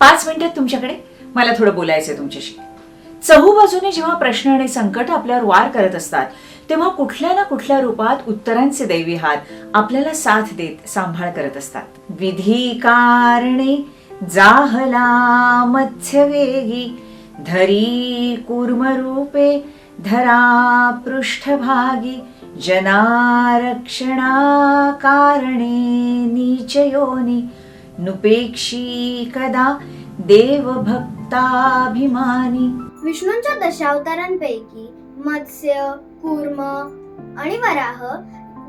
पाच मिनिटात तुमच्याकडे. मला थोडं बोलायचंय तुमच्याशी. चहूबाजूने जेव्हा प्रश्न आणि संकट आपल्यावर वार करत असतात तेव्हा कुठल्या ना कुठल्या रूपात उत्तरांचे दैवी हात आपल्याला साथ देत सांभाळ करत असतात. विधी कारणे जाहला मत्स्यवेगी धरी कूर्मरूपे धरा पृष्ठभागी जनारक्षणा कारणे नीचयोनी नुपेक्षी कदा देवभक्ताभिमानी। विष्णूंच्या दशावतारांपैकी मत्स्य कूर्म आणि वराह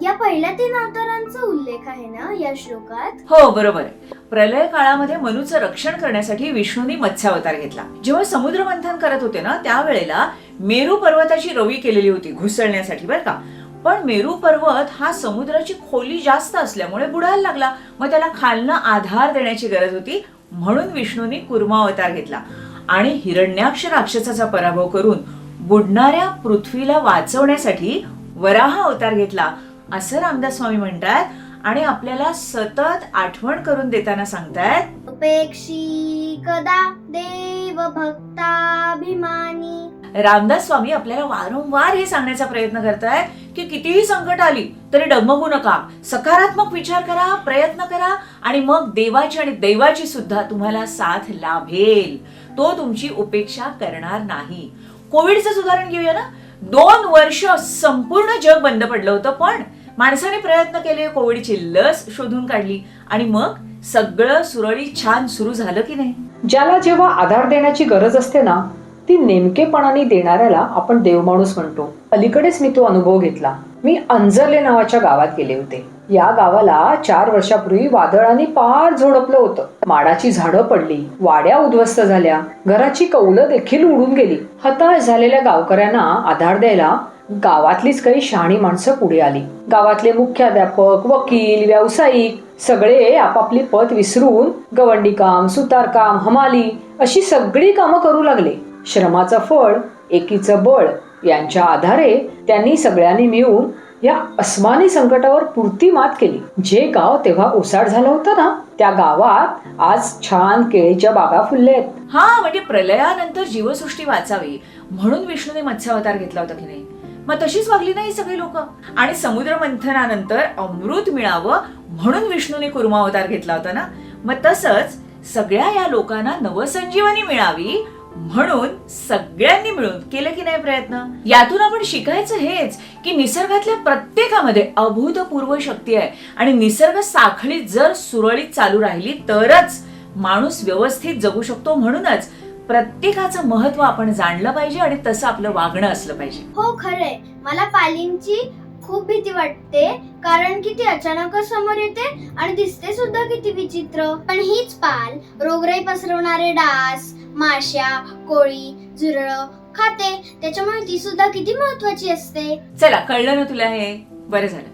या पहिल्या तीन अवतारांचा उल्लेख आहे ना या श्लोकात? हो बरोबर. प्रलय काळामध्ये मनूचं रक्षण करण्यासाठी विष्णूंनी मत्स्यावतार घेतला. जेव्हा समुद्र मंथन करत होते ना त्यावेळेला मेरू पर्वताची रवी केलेली होती घुसळण्यासाठी बरं का. पण मेरू पर्वत हा समुद्राची खोली जास्त असल्यामुळे बुडायला लागला. मग त्याला खालनं आधार देण्याची गरज होती. म्हणून विष्णूंनी कुर्मावतार घेतला. आणि हिरण्याक्ष राक्षसाचा पराभव करून बुडणाऱ्या पृथ्वीला वाचवण्यासाठी वराह अवतार घेतला. असं रामदास स्वामी म्हणतात आणि आपल्याला सतत आठवण करून देताना सांगतायत. उपेक्षी कदा देव भक्ताभिमानी रामदास स्वामी आपल्याला वारंवार हे सांगण्याचा प्रयत्न करतायत. की कितीही संकट आली तरी डगमगू नका. सकारात्मक विचार करा प्रयत्न करा आणि मग देवाची आणि दैवाची सुद्धा तुम्हाला साथ लाभेल. तो तुमची उपेक्षा करणार नाही. कोविडचं उदाहरण घेऊया ना? दोन वर्ष संपूर्ण जग बंद पडलं होतं पण माणसाने प्रयत्न केले कोविडची लस शोधून काढली आणि मग सगळं सुरळीत छान सुरू झालं की नाही? ज्याला जेव्हा आधार देण्याची गरज असते ना ती नेमकेपणाने देणाऱ्याला आपण देवमाणूस म्हणतो. अलीकडेच मी तो अनुभव घेतला. मी अंजर्ले नावाच्या गावात गेले होते. या गावाला चार वर्षापूर्वी वादळाने पार झोडपलं होतं. माडाची झाडं पडली. वाड्या उद्ध्वस्त झाल्या. घराची कौलं देखील उडून गेली. हताश झालेल्या गावकऱ्यांना आधार द्यायला गावातलीच काही शहाणी माणसं पुढे आली. गावातले मुख्याध्यापक वकील व्यावसायिक सगळे आपापली पद विसरून गवंडी काम सुतारकाम हमाली अशी सगळी कामं करू लागले. श्रमाचं फळ एकीचं बळ यांच्या आधारे त्यांनी सगळ्यांनी मिळून या अस्मानी संकटावर पुरती मात केली. जे गाव तेव्हा ओसाड झालं होतं ना त्या गावात आज छान केळीच्या बागा फुलले आहेत. हा म्हणजे प्रलयानंतर जीवसृष्टी वाचावी म्हणून विष्णूने मत्स्यावतार घेतला होता की नाही. मग तशीच वागली नाही सगळी लोक. आणि समुद्र मंथनानंतर अमृत मिळावं म्हणून विष्णूने कुर्मावतार घेतला होता ना. मग तसंच सगळ्या या लोकांना नवसंजीवनी मिळावी म्हणून सगळ्यांनी मिळून केलं की नाही प्रयत्न? यातून आपण शिकायचं हेच की निसर्गातल्या प्रत्येकामध्ये अभूतपूर्व शक्ती आहे. आणि निसर्ग साखळी जर सुरळीत चालू राहिली तरच माणूस व्यवस्थित जगू शकतो म्हणूनच प्रत्येकाचं महत्त्व आपण जाणलं पाहिजे आणि तसं आपलं वागणं असलं पाहिजे. हो खरंय. मला पालींची खूप भीती वाटते कारण की ती अचानकच समोर येते आणि दिसते सुद्धा किती विचित्र. पण हीच पाल रोगराई पसरवणारे डास माश्या कोळी झुरळ खाते. त्याच्यामुळे ती सुद्धा किती महत्वाची असते? चला कळलं ना तुला हे? बरं झालं.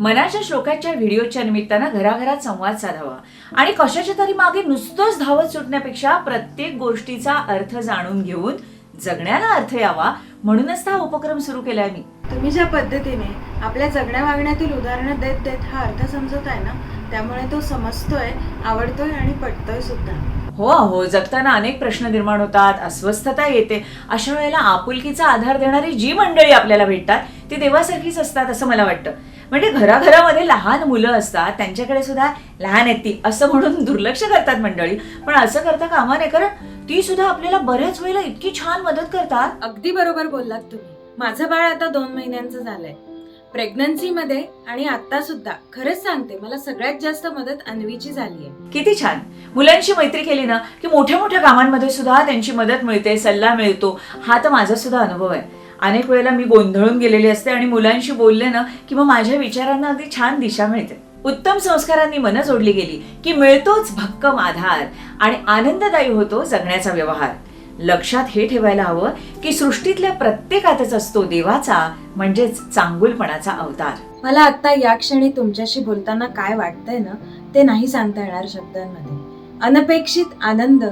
मनाच्या श्लोकाच्या व्हिडिओच्या निमित्तानं घराघरात संवाद साधावा. आणि कशाच्या तरी मागे नुसतंच धावत सुटण्यापेक्षा प्रत्येक गोष्टीचा अर्थ जाणून घेऊन जगण्याला अर्थ यावा. म्हणूनच हा उपक्रम सुरू केलाय मी. तुम्ही ज्या पद्धतीने आपल्या जगण्या वागण्यातील उदाहरणं देत देत हा अर्थ समजत आहे ना त्यामुळे तो समजतोय आवडतोय आणि पटतोय सुद्धा. हो हो जगताना अनेक प्रश्न निर्माण होतात अस्वस्थता येते. अशा वेळेला आपुलकीचा आधार देणारी जी मंडळी आपल्याला भेटतात ती देवासारखीच असतात असं मला वाटतं. म्हणजे घराघरामध्ये लहान मुलं असतात त्यांच्याकडे सुद्धा लहान आहेत ती असं म्हणून दुर्लक्ष करतात मंडळी. पण असं करता कामा नये कारण ती सुद्धा आपल्याला बऱ्याच वेळेला इतकी छान मदत करतात. अगदी बरोबर बोललात तुम्ही. माझं बाळ आता दोन महिन्यांचं झालंय. प्रेग्नन्सीमध्ये आणि आता सुद्धा खरंच सांगते मला सगळ्यात जास्त मदत अन्वीची झाली आहे किती छान. मुलांशी मैत्री केली ना की मोठ्या मोठ्या कामांमध्ये सुद्धा त्यांची मदत मिळते सल्ला मिळतो. हा तर माझा सुद्धा अनुभव आहे. अनेक वेळेला मी गोंधळून गेलेली असते आणि मुलांशी बोलले ना की मग माझ्या विचारांना अगदी छान दिशा मिळते. उत्तम संस्कारांनी मन जोडली गेली की मिळतोच भक्कम आधार आणि आनंददायी होतो जगण्याचा व्यवहार. लक्षात हे ठेवायला हवं की सृष्टीतल्या प्रत्येकातच असतो देवाचा म्हणजेच चांगुलपणाचा अवतार. मला आता या क्षणी तुमच्याशी बोलताना काय वाटतंय ना ते नाही सांगता येणार शब्दांमध्ये. अनपेक्षित आनंद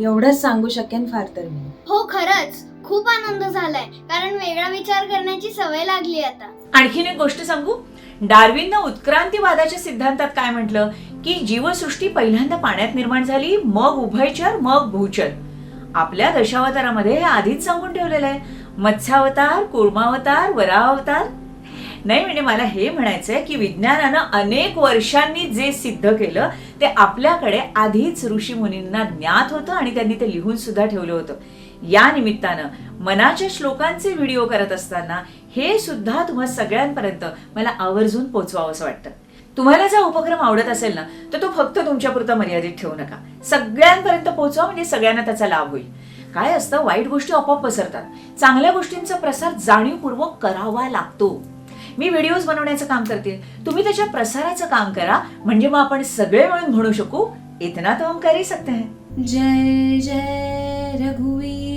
एवढंच सांगू शकेन फार तर मी. हो खरंच. खूप आनंद झालाय कारण वेगळा विचार करण्याची सवय लागली आता. आणखीन एक गोष्ट सांगू? डार्विननं उत्क्रांतीवादाच्या सिद्धांतात काय म्हटलं? की जीवसृष्टी पहिल्यांदा पाण्यात निर्माण झाली मग उभयचर मग भूचर. आपल्या दशावतारामध्ये हे आधीच सांगून ठेवलेलं आहे. मत्स्यावतार कुर्मावतार वरावतार नाही म्हणजे मला हे म्हणायचंय की विज्ञानानं अनेक वर्षांनी जे सिद्ध केलं ते आपल्याकडे आधीच ऋषी मुनींना ज्ञात होतं आणि त्यांनी ते लिहून सुद्धा ठेवलं होतं. या निमित्तानं मनाच्या श्लोकांचे व्हिडिओ करत असताना हे सुद्धा तुम्हा सगळ्यांपर्यंत मला आवर्जून पोचवावं असं वाटतं. तुम्हाला जर उपक्रम आवडत असेल ना तर तो फक्त तुमच्यापुरता मर्यादित ठेवू नका. सगळ्यांपर्यंत पोहोचवा म्हणजे सगळ्यांना त्याचा लाभ होईल. काय असतं वाईट गोष्टी आपोआप पसरतात. चांगल्या गोष्टींचा प्रसार जाणीवपूर्वक करावा लागतो. मी व्हिडिओज बनवण्याचं काम करते. तुम्ही त्याच्या प्रसाराचं काम करा. म्हणजे मग आपण सगळे मिळून म्हणू शकू इतना तो हम कर सकते हैं. जय जय रघुवीर.